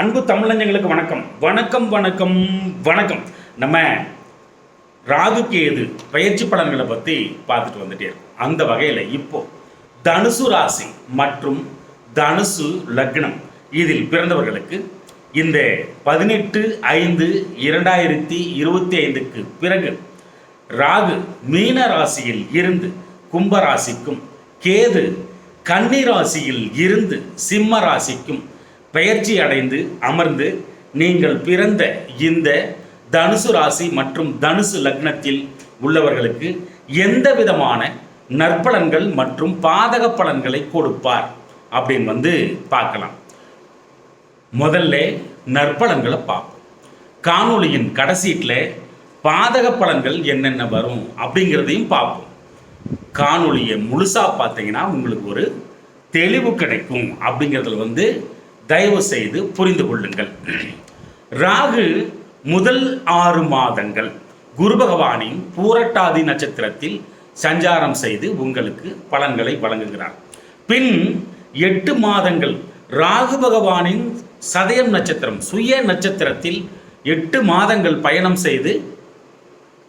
அன்பு தமிழஞ்சங்களுக்கு வணக்கம். வணக்கம் வணக்கம் வணக்கம். நம்ம ராகு கேது பயிற்சி பலன்களை பற்றி பார்த்துட்டு வந்துட்டே இருக்கோம். அந்த வகையில் இப்போ தனுசு ராசி மற்றும் தனுசு லக்னம் இதில் பிறந்தவர்களுக்கு இந்த பதினெட்டு ஐந்து இரண்டாயிரத்தி இருபத்தி ஐந்துக்கு பிறகு ராகு மீன ராசியில் இருந்து கும்ப ராசிக்கும் கேது கன்னி ராசியில் இருந்து சிம்ம ராசிக்கும் பெயர்ச்சி அடைந்து அமர்ந்து நீங்கள் பிறந்த இந்த தனுசு ராசி மற்றும் தனுசு லக்னத்தில் உள்ளவர்களுக்கு எந்த விதமான நற்பலன்கள் மற்றும் பாதக பலன்களை கொடுப்பார் அப்படின்னு வந்து பார்க்கலாம். முதல்ல நற்பலன்களை பார்ப்போம். காணொலியின் கடைசீட்டில் பாதக பலன்கள் என்னென்ன வரும் அப்படிங்கிறதையும் பார்ப்போம். காணொலியை முழுசாக பார்த்தீங்கன்னா உங்களுக்கு ஒரு தெளிவு கிடைக்கும் அப்படிங்கிறதுல வந்து தயவு செய்து புரிந்து கொள்ளுங்கள். ராகு முதல் ஆறு மாதங்கள் குரு பகவானின் பூரட்டாதி நட்சத்திரத்தில் சஞ்சாரம் செய்து உங்களுக்கு பலன்களை வழங்குகிறார். பின் எட்டு மாதங்கள் ராகு பகவானின் சதயம் நட்சத்திரம் சுய நட்சத்திரத்தில் எட்டு மாதங்கள் பயணம் செய்து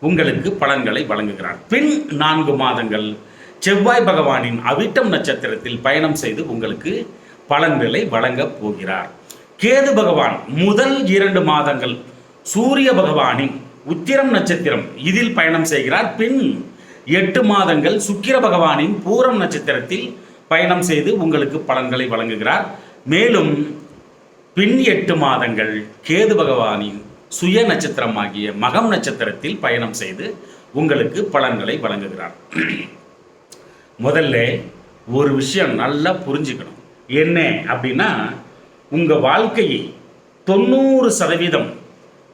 உங்களுக்கு பலன்களை வழங்குகிறார். பின் நான்கு மாதங்கள் செவ்வாய் பகவானின் அவிட்டம் நட்சத்திரத்தில் பயணம் செய்து உங்களுக்கு பலன்களை வழங்கப் போகிறார். கேது பகவான் முதல் இரண்டு மாதங்கள் சூரிய பகவானின் உத்திரம் நட்சத்திரம் இதில் பயணம் செய்கிறார். பின் எட்டு மாதங்கள் சுக்கிர பகவானின் பூரம் நட்சத்திரத்தில் பயணம் செய்து உங்களுக்கு பலன்களை வழங்குகிறார். மேலும் பின் எட்டு மாதங்கள் கேது பகவானின் சுய நட்சத்திரமாகிய மகம் நட்சத்திரத்தில் பயணம் செய்து உங்களுக்கு பலன்களை வழங்குகிறார். முதல்ல ஒரு விஷயம் நல்லா புரிஞ்சுக்கணும். என்ன அப்படின்னா உங்கள் வாழ்க்கையை தொண்ணூறு சதவீதம்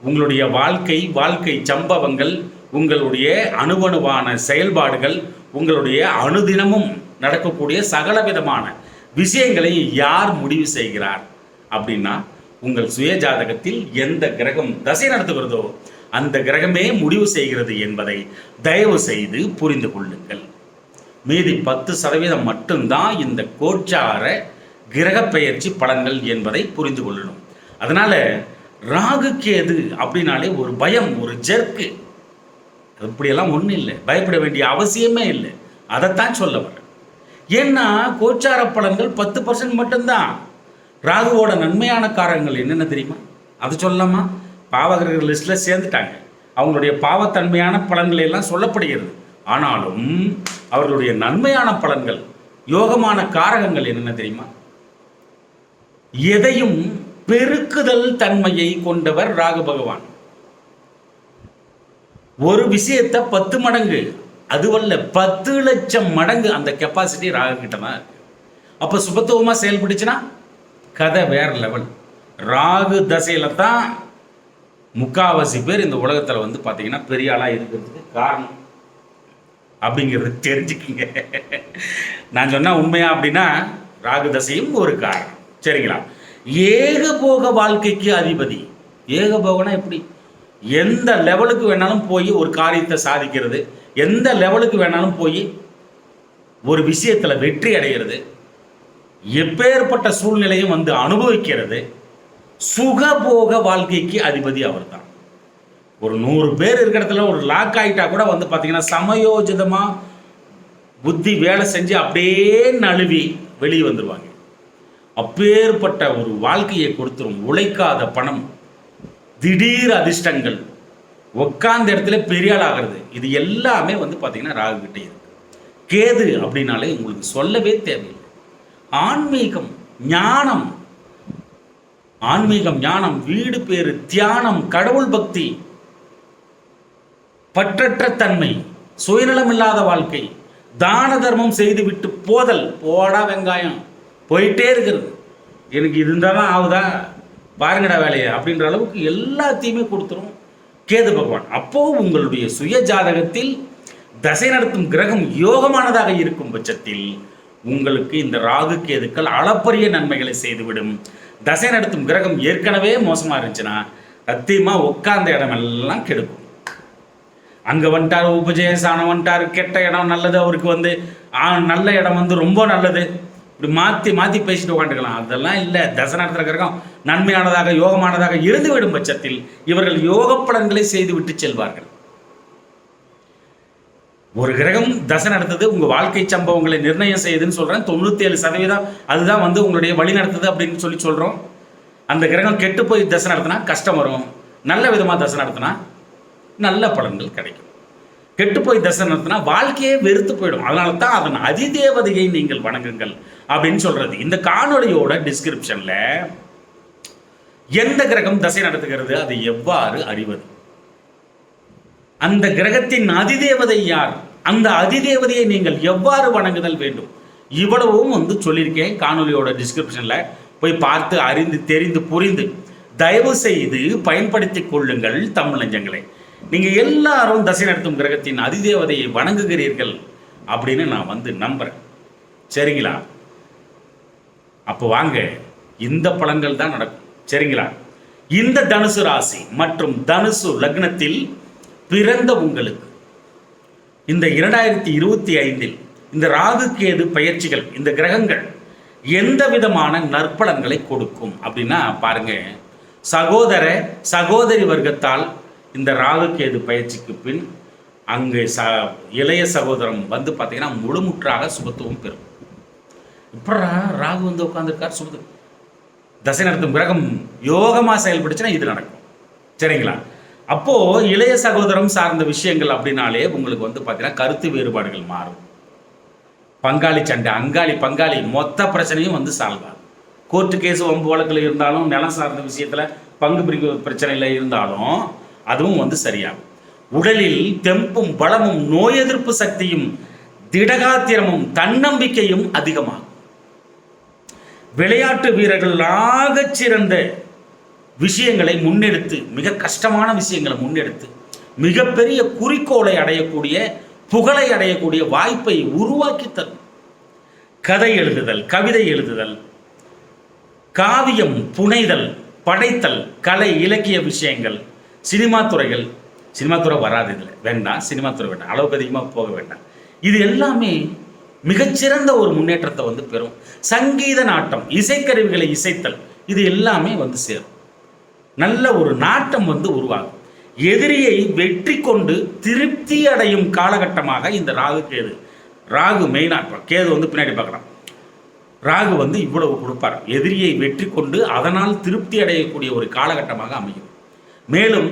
உங்களுடைய வாழ்க்கை வாழ்க்கை சம்பவங்கள் உங்களுடைய அணுவணுவான செயல்பாடுகள் உங்களுடைய அனுதினமும் நடக்கக்கூடிய சகல விதமான விஷயங்களை யார் முடிவு செய்கிறார் அப்படின்னா உங்கள் சுய ஜாதகத்தில் எந்த கிரகம் தசை நடத்துகிறதோ அந்த கிரகமே முடிவு செய்கிறது என்பதை தயவு செய்து புரிந்து கொள்ளுங்கள். மீதி பத்து சதவீதம் மட்டும்தான் இந்த கோச்சார கிரக பெயர்ச்சி பலன்கள் என்பதை புரிந்து கொள்ளணும். அதனால் ராகு கேது அப்படின்னாலே ஒரு பயம் ஒரு ஜெர்க்கு. அப்படியெல்லாம் ஒன்றும் இல்லை. பயப்பட வேண்டிய அவசியமே இல்லை. அதைத்தான் சொல்ல வரேன். ஏன்னா கோச்சார பலன்கள் பத்து பர்சன்ட் மட்டும்தான். ராகுவோட நன்மையான காரங்கள் என்னென்ன தெரியுமா? அது சொல்லலாமா? பாவகிரகர் லிஸ்ட்டில் சேர்ந்துட்டாங்க. அவங்களுடைய பாவத்தன்மையான பலன்களை எல்லாம் சொல்லப்படுகிறது. ஆனாலும் அவர்களுடைய நன்மையான பலன்கள் யோகமான காரகங்கள் என்னென்ன தெரியுமா? எதையும் பெருக்குதல் தன்மையை கொண்டவர் ராகு பகவான். ஒரு விஷயத்தை பத்து மடங்கு அதுவல்ல பத்து லட்சம் மடங்கு அந்த கெப்பாசிட்டி ராகு கிட்ட தான் இருக்கு. அப்போ சுபத்துவமாக செயல்பட்டுச்சுன்னா கதை வேற லெவல் ராகு தசையில தான் முக்காவாசி பேர் இந்த உலகத்தில் வந்து பார்த்தீங்கன்னா பெரிய ஆளாக இருக்கிறதுக்கு காரணம். அப்படிங்கிறது தெரிஞ்சுக்கிங்க. நான் சொன்னா உண்மையா அப்படின்னா ராகு தசையும் ஒரு காரணம். சரிங்களா? ஏகபோக வாழ்க்கைக்கு அதிபதி. ஏகபோகனா எப்படி? எந்த லெவலுக்கு வேணாலும் போய் ஒரு காரியத்தை சாதிக்கிறது எந்த லெவலுக்கு வேணாலும் போய் ஒரு விஷயத்தில் வெற்றி அடைகிறது எப்பேற்பட்ட சூழ்நிலையும் வந்து அனுபவிக்கிறது சுகபோக வாழ்க்கைக்கு அதிபதி அவர் தான் ஒரு நூறு பேர் இருக்கிற இடத்துல ஒரு லாக் ஆகிட்டா கூட வந்து பார்த்தீங்கன்னா சமயோஜிதமாக புத்தி வேலை செஞ்சு அப்படியே நழுவி வெளியே வந்துடுவாங்க அப்பேற்பட்ட ஒரு வாழ்க்கையை கொடுத்துரும் உழைக்காத பணம். திடீர் அதிர்ஷ்டங்கள். உட்கார்ந்த இடத்துல பெரியாள் ஆகிறது. இது எல்லாமே வந்து பார்த்தீங்கன்னா ராகுகிட்டே இருக்கு. கேது அப்படின்னாலே உங்களுக்கு சொல்லவே தேவையில்லை. ஆன்மீகம் ஞானம். ஆன்மீகம் ஞானம் வீடு பேரு தியானம் கடவுள் பக்தி. பற்றற்ற தன்மை சுயநலமில்லாத வாழ்க்கை. தான தர்மம் செய்துவிட்டு போதல். போடா வெங்காயம். போயிட்டே இருக்கிறது. எனக்கு இது இருந்தாலும் ஆகுதா? பாருங்கடா வேலையை. அப்படின்ற அளவுக்கு எல்லாத்தையுமே கொடுத்துரும் கேது பகவான். அப்போ உங்களுடைய சுய ஜாதகத்தில் தசை நடத்தும் கிரகம் யோகமானதாக இருக்கும் பட்சத்தில் உங்களுக்கு இந்த ராகு கேதுக்கள் அளப்பரிய நன்மைகளை செய்துவிடும். தசை நடத்தும் கிரகம் ஏற்கனவே மோசமாக இருந்துச்சுன்னா சத்தியமாக உட்கார்ந்த இடமெல்லாம் கெடுக்கும். அங்கே வந்துட்டார் உபஜயசானம் வந்துட்டார் கெட்ட இடம் நல்லது அவருக்கு வந்து நல்ல இடம் வந்து ரொம்ப நல்லது. இப்படி மாற்றி மாற்றி பேசிட்டு உட்காந்துக்கலாம் அதெல்லாம் இல்லை. தசை நடத்துகிற கிரகம் நன்மையானதாக யோகமானதாக இருந்துவிடும் பட்சத்தில் இவர்கள் யோக பலன்களை செய்து விட்டு செல்வார்கள். ஒரு கிரகம் தசை நடத்துது உங்கள் வாழ்க்கை சம்பவங்களை நிர்ணயம் செய்யுதுன்னு சொல்கிறேன் தொண்ணூற்றி ஏழு சதவீதம் அதுதான் வந்து உங்களுடைய வழி நடத்துது அப்படின்னு சொல்லி சொல்கிறோம் அந்த கிரகம் கெட்டு போய் தசை நடத்தினா கஷ்டம் வரும். நல்ல விதமாக தசை நடத்தினா நல்ல பலன்கள் கிடைக்கும். கெட்டு போய் தசை நடத்தினா வாழ்க்கையே வெறுத்து போயிடும். அதனால தான் அதன் அதிதேவதையை நீங்கள் வணங்குங்கள். அப்படின்னு சொல்றது. இந்த காணொலியோட டிஸ்கிரிப்ஷன்ல எந்த கிரகம் தசை நடத்துகிறது? அதை எவ்வாறு அறிவது? அந்த கிரகத்தின் அதிதேவதை யார்? அந்த அதிதேவதையை நீங்கள் எவ்வாறு வணங்குதல் வேண்டும்? இவ்வளவும் வந்து சொல்லியிருக்கேன் காணொலியோட டிஸ்கிரிப்ஷன்ல போய் பார்த்து அறிந்து தெரிந்து புரிந்து தயவு செய்து பயன்படுத்திக் கொள்ளுங்கள் தமிழஞ்சங்களை நீங்க எல்லாரும் தசை நடத்தும் கிரகத்தின் அதிதேவதையை வணங்குகிறீர்கள் அப்படின்னு நான் வந்து நம்புறேன். சரிங்களா? அப்போ வாங்க இந்த பலன்கள் தான் நடக்கும். சரிங்களா? இந்த தனுசு ராசி மற்றும் தனுசு லக்னத்தில் பிறந்த உங்களுக்கு இந்த இரண்டாயிரத்தி இருபத்தி ஐந்தில் இந்த ராகு கேது பயிற்சிகள் இந்த கிரகங்கள் எந்த விதமான நற்பலன்களை கொடுக்கும் அப்படின்னா பாருங்க சகோதர சகோதரி வர்க்கத்தால் இந்த ராகு கேது பயிற்சிக்கு பின் அங்கு ச இளைய சகோதரம் வந்து பார்த்தீங்கன்னா முழுமுற்றாக சுபத்துவம் பெறும். இப்படா ராகு வந்து உட்காந்துருக்கார் சொல்லுது தசை நடத்தும் கிரகம் யோகமாக செயல்படுச்சுன்னா இது நடக்கும். சரிங்களா? அப்போது இளைய சகோதரம் சார்ந்த விஷயங்கள் அப்படின்னாலே உங்களுக்கு வந்து பார்த்தீங்கன்னா கருத்து வேறுபாடுகள் மாறும். பங்காளி சண்டை அங்காளி பங்காளி மொத்த பிரச்சனையும் வந்து சால்வ் ஆகும். கோர்ட்டு கேஸ் வம்பு வழக்கில் இருந்தாலும் நிலம் சார்ந்த விஷயத்தில் பங்கு பிரிவு பிரச்சனையில் இருந்தாலும் அதுவும் வந்து சரியாகும். உடலில் தெம்பும் பலமும் நோய் எதிர்ப்பு சக்தியும் திடகாத்திரமும் தன்னம்பிக்கையும் அதிகமாகும். விளையாட்டு வீரர்கள் ஆகச் சிறந்த விஷயங்களை முன்னெடுத்து மிக கஷ்டமான விஷயங்களை முன்னெடுத்து மிகப்பெரிய குறிக்கோளை அடையக்கூடிய புகழை அடையக்கூடிய வாய்ப்பை உருவாக்கி தரும். கதை எழுதுதல் கவிதை எழுதுதல் காவியம் புனைதல் படைத்தல் கலை இலக்கிய விஷயங்கள் சினிமா துறைகள். சினிமா துறை வராது இதில். வேண்டாம் சினிமா துறை வேண்டாம். அளவுக்கு அதிகமாக போக வேண்டாம். இது எல்லாமே மிகச்சிறந்த ஒரு முன்னேற்றத்தை வந்து பெறும். சங்கீத நாட்டம் இசைக்கருவிகளை இசைத்தல் இது எல்லாமே வந்து சேரும். நல்ல ஒரு நாட்டம் வந்து உருவாகும். எதிரியை வெற்றி கொண்டு திருப்தி அடையும் காலகட்டமாக இந்த ராகு கேது. ராகு மெயினாக கேது வந்து பின்னாடி பார்க்கலாம். ராகு வந்து இவ்வளவு கொடுப்பார். எதிரியை வெற்றி கொண்டு அதனால் திருப்தி அடையக்கூடிய ஒரு காலகட்டமாக அமையும். மேலும்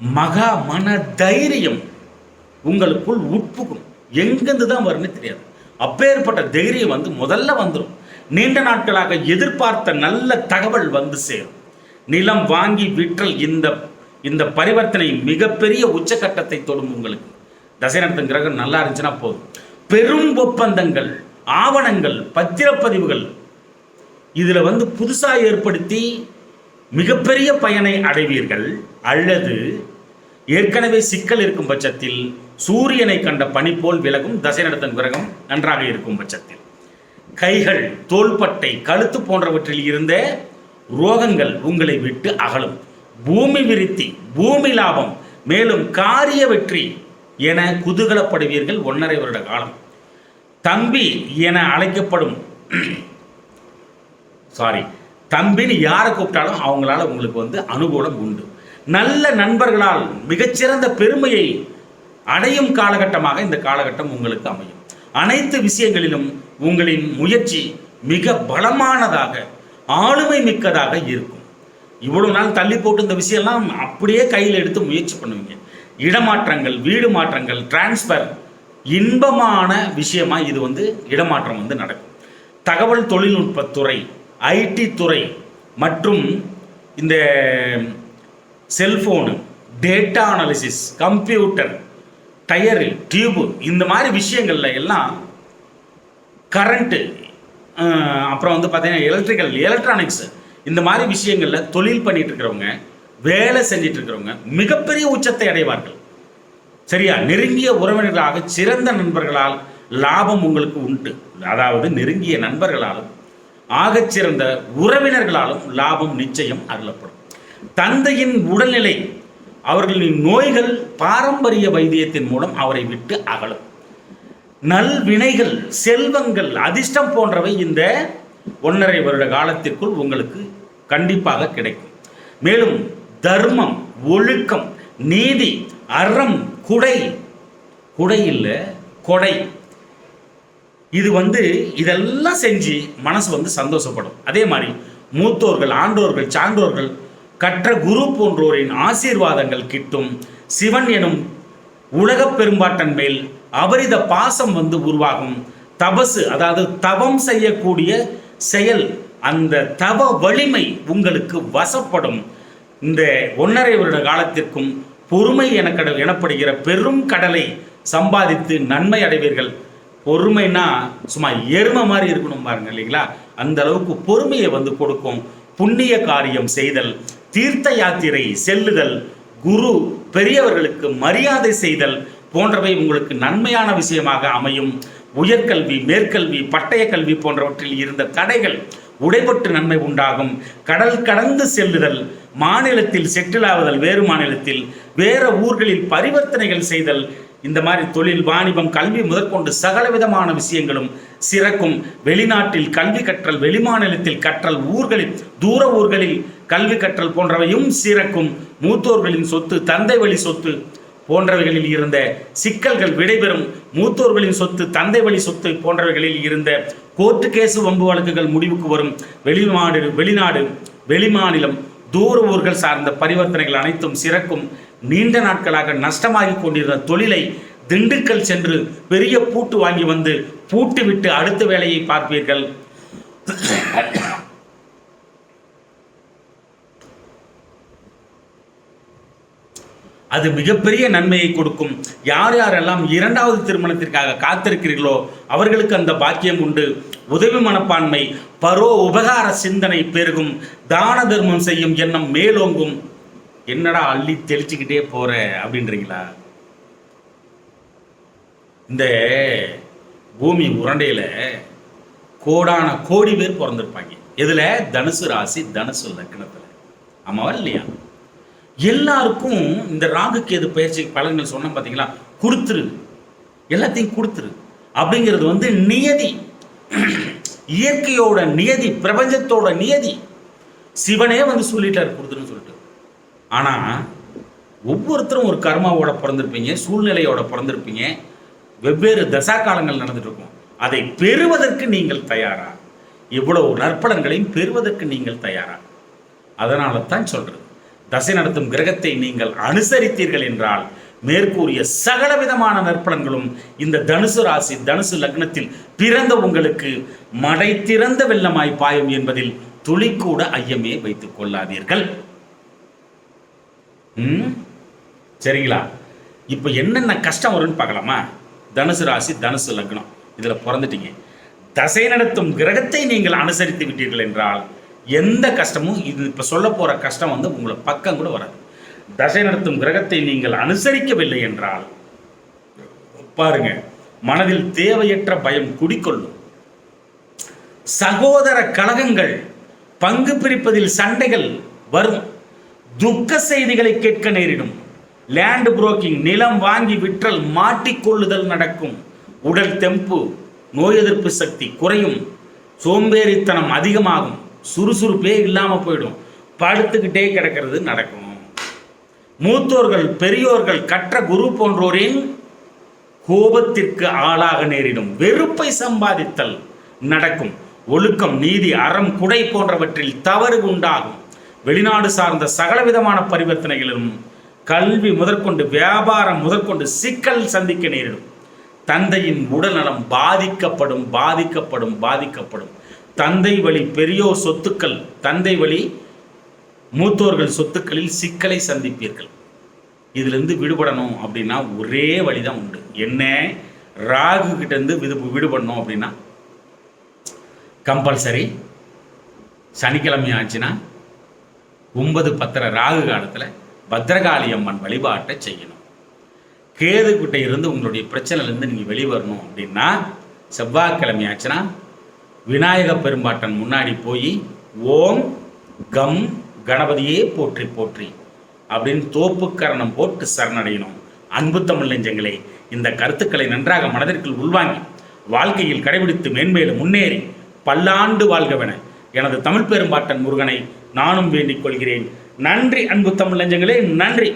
மகா மன தைரியம் உங்களுக்குள் உட்புகும். எங்கிருந்து தான் வரும்னு தெரியாது. அப்பேற்பட்ட தைரியம் வந்து முதல்ல வந்துடும் நீண்ட நாட்களாக எதிர்பார்த்த நல்ல தகவல் வந்து சேரும். நிலம் வாங்கி விற்றல் இந்த இந்த பரிவர்த்தனை மிகப்பெரிய உச்சக்கட்டத்தை தொடும் உங்களுக்கு. தசைநடத்தும் கிரகம் நல்லா இருந்துச்சுன்னா போதும். பெரும் ஒப்பந்தங்கள் ஆவணங்கள் பத்திரப்பதிவுகள் இதில் வந்து புதுசாக ஏற்படுத்தி மிகப்பெரிய பயனை அடைவீர்கள். அல்லது ஏற்கனவே சிக்கல் இருக்கும் பட்சத்தில் சூரியனை கண்ட பனி போல் விலகும் தசை நடத்தும் கிரகம் நன்றாக இருக்கும் பட்சத்தில். கைகள் தோள்பட்டை கழுத்து போன்றவற்றில் இருந்த ரோகங்கள் உங்களை விட்டு அகலும். பூமி விருத்தி பூமி லாபம் மேலும் காரிய வெற்றி என குதூகலப்படுவீர்கள் ஒன்றரை வருட காலம். தம்பி என அழைக்கப்படும் சாரி தம்பின்னு யாரை கூப்பிட்டாலும் அவங்களால உங்களுக்கு வந்து அனுகூலம் உண்டு. நல்ல நண்பர்களால் மிகச்சிறந்த பெருமையை அடையும் காலகட்டமாக இந்த காலகட்டம் உங்களுக்கு அமையும். அனைத்து விஷயங்களிலும் உங்களின் முயற்சி மிக பலமானதாக ஆளுமை மிக்கதாக இருக்கும். இவ்வளவு நாள் தள்ளி போட்டு இந்த விஷயம்லாம் அப்படியே கையில் எடுத்து முயற்சி பண்ணுவீங்க. இடமாற்றங்கள் வீடு மாற்றங்கள் டிரான்ஸ்ஃபர் இன்பமான விஷயமா இது வந்து இடமாற்றம் வந்து நடக்கும். தகவல் தொழில்நுட்பத்துறை ஐடி துறை மற்றும் இந்த cellphone data analysis computer tyre tube இந்த மாதிரி விஷயங்கள்ல எல்லாம் கரண்ட்டு அப்புறம் வந்து பார்த்தீங்கன்னா எலக்ட்ரிக்கல் எலக்ட்ரானிக்ஸ் இந்த மாதிரி விஷயங்களில் தொழில் பண்ணிட்டு இருக்கிறவங்க வேலை செஞ்சிட்டு இருக்கிறவங்க மிகப்பெரிய உச்சத்தை அடைவார்கள். சரியா? நெருங்கிய உறவினர்களாக சிறந்த நண்பர்களால் லாபம் உங்களுக்கு உண்டு. அதாவது நெருங்கிய நண்பர்களாலும் ஆகச்சிறந்த உறவினர்களாலும் லாபம் நிச்சயம் அருளப்படும். தந்தையின் உடல்நிலை அவர்களின் நோய்கள் பாரம்பரிய வைத்தியத்தின் மூலம் அவரை விட்டு அகலும். நல்வினைகள் செல்வங்கள் அதிர்ஷ்டம் போன்றவை இந்த ஒன்றரை வருட காலத்திற்குள் உங்களுக்கு கண்டிப்பாக கிடைக்கும். மேலும் தர்மம் ஒழுக்கம் நீதி அறம் குடை குடை இல்லை கொடை. இது வந்து இதெல்லாம் செஞ்சு மனசு வந்து சந்தோஷப்படும். அதே மாதிரி மூத்தோர்கள் ஆண்டோர்கள் சான்றோர்கள் கற்ற குரு போன்றோரின் ஆசீர்வாதங்கள் கிட்டும். சிவன் எனும் உலகப் பெரும்பாட்டன் மேல் அபரித பாசம் வந்து உருவாகும். தபசு அதாவது தவம் செய்யக்கூடிய செயல் அந்த தவ வலிமை உங்களுக்கு வசப்படும். இந்த ஒன்றரை வருட காலத்திற்கும் பொறுமை எனக்கட எனப்படுகிற பெரும் கடலை சம்பாதித்து நன்மை அடைவீர்கள். பொறுமைனா சும்மா எருமை மாதிரி இருக்கணும் பாருங்க இல்லைங்களா? அந்த அளவுக்கு பொறுமையை வந்து கொடுக்கும். புண்ணிய காரியம் செய்தல். தீர்த்த யாத்திரை செல்லுதல் குரு பெரியவர்களுக்கு மரியாதை செய்தல் போன்றவை உங்களுக்கு நன்மையான விஷயமாக அமையும். உயர்கல்வி மேற்கல்வி பட்டய கல்வி போன்றவற்றில் இருந்த தடைகள் உடைபட்டு நன்மை உண்டாகும். கடல் கடந்து செல்லுதல் மாநிலத்தில் செட்டில் ஆவதல் வேறு மாநிலத்தில் வேற ஊர்களில் பரிவர்த்தனைகள் செய்தல் இந்த மாதிரி தொழில் வாணிபம் கல்வி முதற்கொண்டு சகல விதமான விஷயங்களும் சிறக்கும். வெளிநாட்டில் கல்வி கற்றல் வெளிமாநிலத்தில் கற்றல் ஊர்களில் தூர ஊர்களில் கல்வி கற்றல் போன்றவையும் சிறக்கும். மூத்தோர்களின் சொத்து தந்தை வழி சொத்து போன்றவைகளில் இருந்த சிக்கல்கள் விடைபெறும். மூத்தோர்களின் சொத்து தந்தை வழி சொத்து போன்றவைகளில் இருந்த கோர்ட்டு கேசு வம்பு வழக்குகள் முடிவுக்கு வரும். வெளிநாடு வெளிநாடு வெளிமாநிலம் தூர ஊர்கள் சார்ந்த பரிவர்த்தனைகள் அனைத்தும் சிறக்கும். நீண்ட நாட்களாக நஷ்டமாகி கொண்டிருந்த தொழிலை திண்டுக்கல் சென்று பெரிய பூட்டு வாங்கி வந்து பூட்டு விட்டு அடுத்த வேலையை பார்ப்பீர்கள். அது மிகப்பெரிய நன்மையை கொடுக்கும். யார் யாரெல்லாம் இரண்டாவது திருமணத்திற்காக காத்திருக்கிறீர்களோ அவர்களுக்கு அந்த பாக்கியம் உண்டு. உதவி மனப்பான்மை பரோ உபகார சிந்தனை பெருகும். தான தர்மம் செய்யும் எண்ணம் மேலோங்கும். என்னடா அள்ளி தெளிச்சுக்கிட்டே போற அப்படின்றீங்களா? இந்த பூமி உரண்டையில கோடான கோடி பேர் பிறந்திருப்பாங்க. இதுல தனுசு ராசி தனுசு லக்னத்துல. ஆமாவா இல்லையா? எல்லாருக்கும் இந்த ராகு கேது பயிற்சி பலன்கள் சொன்னோம் பார்த்தீங்களா கொடுத்துரு. எல்லாத்தையும் கொடுத்துரு. அப்படிங்கிறது வந்து நியதி. இயற்கையோட நியதி பிரபஞ்சத்தோட நியதி. சிவனே வந்து சொல்லிட்டாரு கொடுத்துருன்னு சொல்லிட்டு. ஆனால் ஒவ்வொருத்தரும் ஒரு கர்மாவோட பிறந்திருப்பீங்க சூழ்நிலையோட பிறந்திருப்பீங்க. வெவ்வேறு தசா காலங்கள் நடந்துட்டு இருக்கும் அதை பெறுவதற்கு நீங்கள் தயாரா? இவ்வளவு நற்பலன்களையும் பெறுவதற்கு நீங்கள் தயாரா? அதனால தான் சொல்றது. தசை நடத்தும் கிரகத்தை நீங்கள் அனுசரித்தீர்கள் என்றால் மேற்கூறிய சகல விதமான நற்பலன்களும் இந்த தனுசு ராசி தனுசு லக்னத்தில் பிறந்த உங்களுக்கு மடை திறந்த வெள்ளமாய் பாயும் என்பதில் துளிக்கூட ஐயமே வைத்துக் கொள்ளாதீர்கள். சரிங்களா? இப்போ என்னென்ன கஷ்டம் வரும்னு பார்க்கலாமா? தனுசு ராசி தனுசு லக்னம். இதில் பிறந்துட்டீங்க. தசை நடத்தும் கிரகத்தை நீங்கள் அனுசரித்து விட்டீர்கள் என்றால் எந்த கஷ்டமும் இது இப்போ சொல்ல போகிற கஷ்டம் வந்து உங்களை பக்கம் கூட வராது. தசை நடத்தும் கிரகத்தை நீங்கள் அனுசரிக்கவில்லை என்றால் பாருங்க மனதில் தேவையற்ற பயம் குடிக்கொள்ளும் சகோதர கழகங்கள் பங்கு பிரிப்பதில் சண்டைகள் வரும். துக்க செய்திகளை கேட்க நேரிடும். லேண்ட் புரோக்கிங் நிலம் வாங்கி விற்றல் மாட்டிக்கொள்ளுதல் நடக்கும். உடல் தெம்பு நோய் எதிர்ப்பு சக்தி குறையும். சோம்பேறித்தனம் அதிகமாகும். சுறுசுறுப்பே இல்லாமல் போயிடும். படுத்துக்கிட்டே கிடக்கிறது நடக்கும். மூத்தோர்கள் பெரியோர்கள் கற்ற குரு போன்றோரின் கோபத்திற்கு ஆளாக நேரிடும். வெறுப்பை சம்பாதித்தல் நடக்கும். ஒழுக்கம் நீதி அறம் குடை போன்றவற்றில் தவறு உண்டாகும். வெளிநாடு சார்ந்த சகலவிதமான பரிவர்த்தனைகளிலும் கல்வி முதற்கொண்டு வியாபாரம் முதற்கொண்டு சிக்கல் சந்திக்க நேரிடும். தந்தையின் உடல்நலம் பாதிக்கப்படும் பாதிக்கப்படும் பாதிக்கப்படும். தந்தை வழி பெரியோர் சொத்துக்கள் தந்தை வழி மூத்தோர்கள் சொத்துக்களில் சிக்கலை சந்திப்பீர்கள். இதிலிருந்து விடுபடணும் அப்படின்னா ஒரே வழிதான் உண்டு. என்ன? ராகு கிட்டேருந்து விது விடு விடுபடணும் அப்படின்னா கம்பல்சரி சனிக்கிழமை ஆச்சுன்னா ஒன்பது பத்தரை ராகு காலத்தில் பத்ரகாளி அம்மன் வழிபாட்டை செய்யணும். கேது இருந்து உங்களுடைய பிரச்சனையிலேருந்து நீங்கள் வெளிவரணும் அப்படின்னா செவ்வாய்க்கிழமை ஆச்சுன்னா விநாயக பெரும்பாட்டன் முன்னாடி போய் ஓம் கம் கணபதியே போற்றி போற்றி அப்படின்னு தோப்புக்கரணம் போட்டு சரணடையணும். அன்பு தமிழ் நெஞ்சங்களே இந்த கருத்துக்களை நன்றாக மனதிற்குள் உள்வாங்கி வாழ்க்கையில் கடைபிடித்து மேன்மேலும் முன்னேறி பல்லாண்டு வாழ்கவென எனது தமிழ் பெரும்பாட்டன் முருகனை நானும் வேண்டிக் கொள்கிறேன். நன்றி அன்பு தமிழ் நெஞ்சங்களே நன்றி!